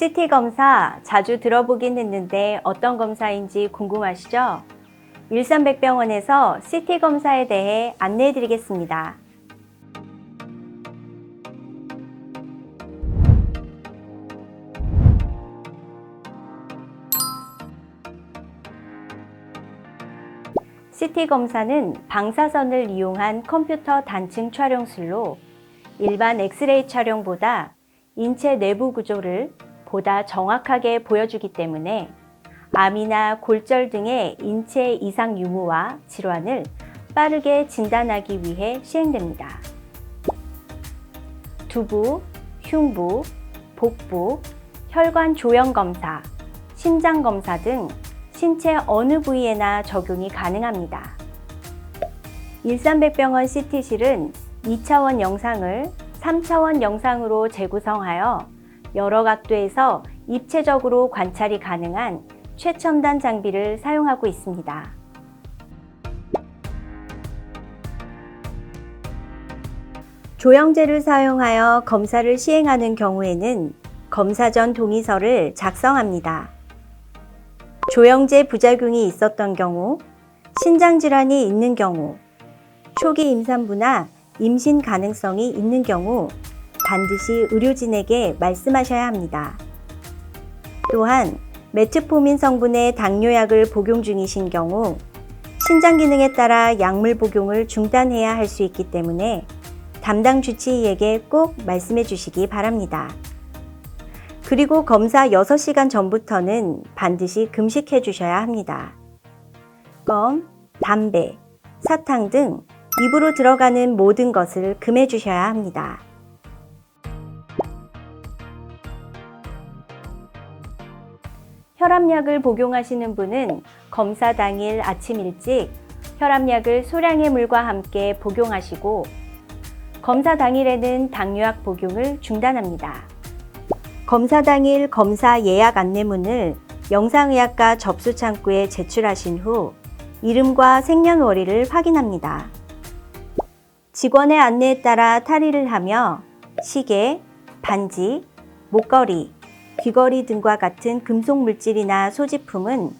CT 검사 자주 들어보긴 했는데 어떤 검사인지 궁금하시죠? 일산백병원에서 CT 검사에 대해 안내해 드리겠습니다. CT 검사는 방사선을 이용한 컴퓨터 단층 촬영술로 일반 엑스레이 촬영보다 인체 내부 구조를 보다 정확하게 보여주기 때문에 암이나 골절 등의 인체 이상 유무와 질환을 빠르게 진단하기 위해 시행됩니다. 두부, 흉부, 복부, 혈관 조형 검사, 심장 검사 등 신체 어느 부위에나 적용이 가능합니다. 일산백병원 CT실은 2차원 영상을 3차원 영상으로 재구성하여 여러 각도에서 입체적으로 관찰이 가능한 최첨단 장비를 사용하고 있습니다. 조영제를 사용하여 검사를 시행하는 경우에는 검사 전 동의서를 작성합니다. 조영제 부작용이 있었던 경우, 신장질환이 있는 경우, 초기 임산부나 임신 가능성이 있는 경우 반드시 의료진에게 말씀하셔야 합니다. 또한 메트포민 성분의 당뇨약을 복용 중이신 경우 신장 기능에 따라 약물 복용을 중단해야 할 수 있기 때문에 담당 주치의에게 꼭 말씀해 주시기 바랍니다. 그리고 검사 6시간 전부터는 반드시 금식해 주셔야 합니다. 껌, 담배, 사탕 등 입으로 들어가는 모든 것을 금해 주셔야 합니다. 혈압약을 복용하시는 분은 검사 당일 아침 일찍 혈압약을 소량의 물과 함께 복용하시고 검사 당일에는 당뇨약 복용을 중단합니다. 검사 당일 검사 예약 안내문을 영상의학과 접수 창구에 제출하신 후 이름과 생년월일을 확인합니다. 직원의 안내에 따라 탈의를 하며 시계, 반지, 목걸이, 귀걸이 등과 같은 금속 물질이나 소지품은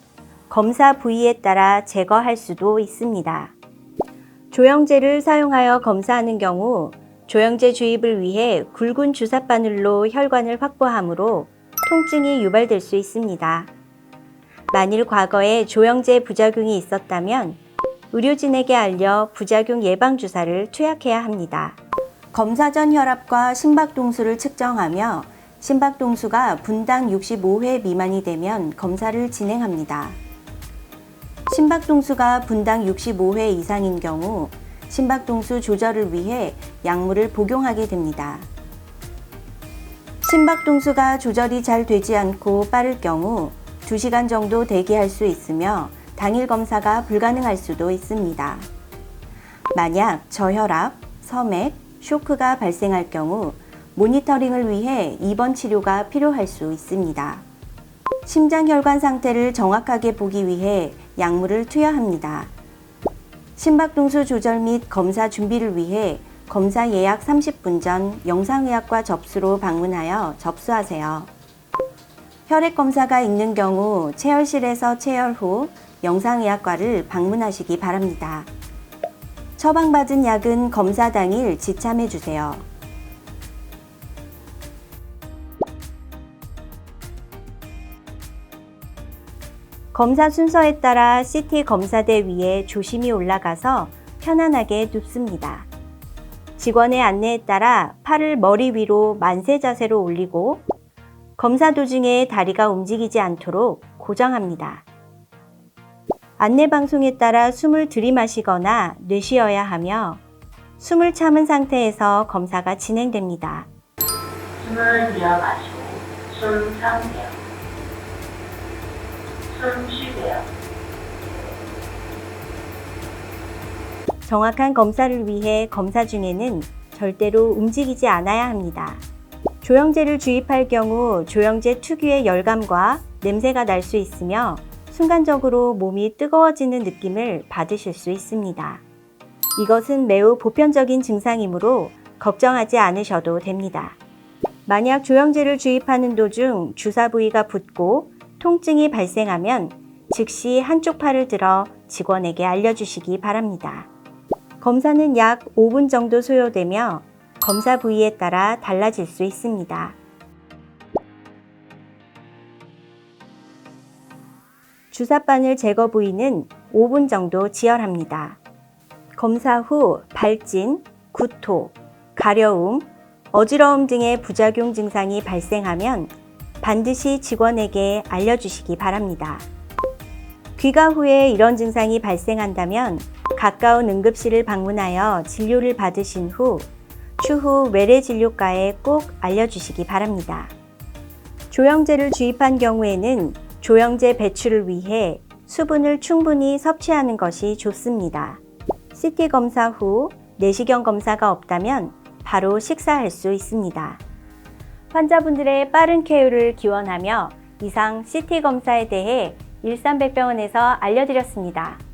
검사 부위에 따라 제거할 수도 있습니다. 조영제를 사용하여 검사하는 경우 조영제 주입을 위해 굵은 주사 바늘로 혈관을 확보하므로 통증이 유발될 수 있습니다. 만일 과거에 조영제 부작용이 있었다면 의료진에게 알려 부작용 예방 주사를 투약해야 합니다. 검사 전 혈압과 심박동수를 측정하며 심박동수가 분당 65회 미만이 되면 검사를 진행합니다. 심박동수가 분당 65회 이상인 경우 심박동수 조절을 위해 약물을 복용하게 됩니다. 심박동수가 조절이 잘 되지 않고 빠를 경우 2시간 정도 대기할 수 있으며 당일 검사가 불가능할 수도 있습니다. 만약 저혈압, 섬액, 쇼크가 발생할 경우 모니터링을 위해 입원 치료가 필요할 수 있습니다. 심장혈관 상태를 정확하게 보기 위해 약물을 투여합니다. 심박동수 조절 및 검사 준비를 위해 검사 예약 30분 전 영상의학과 접수로 방문하여 접수하세요. 혈액 검사가 있는 경우 체열실에서 체열 후 영상의학과를 방문하시기 바랍니다. 처방받은 약은 검사 당일 지참해 주세요. 검사 순서에 따라 CT 검사대 위에 조심히 올라가서 편안하게 눕습니다. 직원의 안내에 따라 팔을 머리 위로 만세 자세로 올리고 검사 도중에 다리가 움직이지 않도록 고정합니다. 안내 방송에 따라 숨을 들이마시거나 내쉬어야 하며 숨을 참은 상태에서 검사가 진행됩니다. 숨을 들여 마시고 숨 참으세요. 정확한 검사를 위해 검사 중에는 절대로 움직이지 않아야 합니다. 조영제를 주입할 경우 조영제 특유의 열감과 냄새가 날 수 있으며 순간적으로 몸이 뜨거워지는 느낌을 받으실 수 있습니다. 이것은 매우 보편적인 증상이므로 걱정하지 않으셔도 됩니다. 만약 조영제를 주입하는 도중 주사 부위가 붓고 통증이 발생하면 즉시 한쪽 팔을 들어 직원에게 알려주시기 바랍니다. 검사는 약 5분 정도 소요되며 검사 부위에 따라 달라질 수 있습니다. 주사바늘 제거 부위는 5분 정도 지혈합니다. 검사 후 발진, 구토, 가려움, 어지러움 등의 부작용 증상이 발생하면 반드시 직원에게 알려주시기 바랍니다. 귀가 후에 이런 증상이 발생한다면 가까운 응급실을 방문하여 진료를 받으신 후 추후 외래 진료과에 꼭 알려주시기 바랍니다. 조영제를 주입한 경우에는 조영제 배출을 위해 수분을 충분히 섭취하는 것이 좋습니다. CT 검사 후 내시경 검사가 없다면 바로 식사할 수 있습니다. 환자분들의 빠른 쾌유를 기원하며 이상 CT 검사에 대해 일산백병원에서 알려드렸습니다.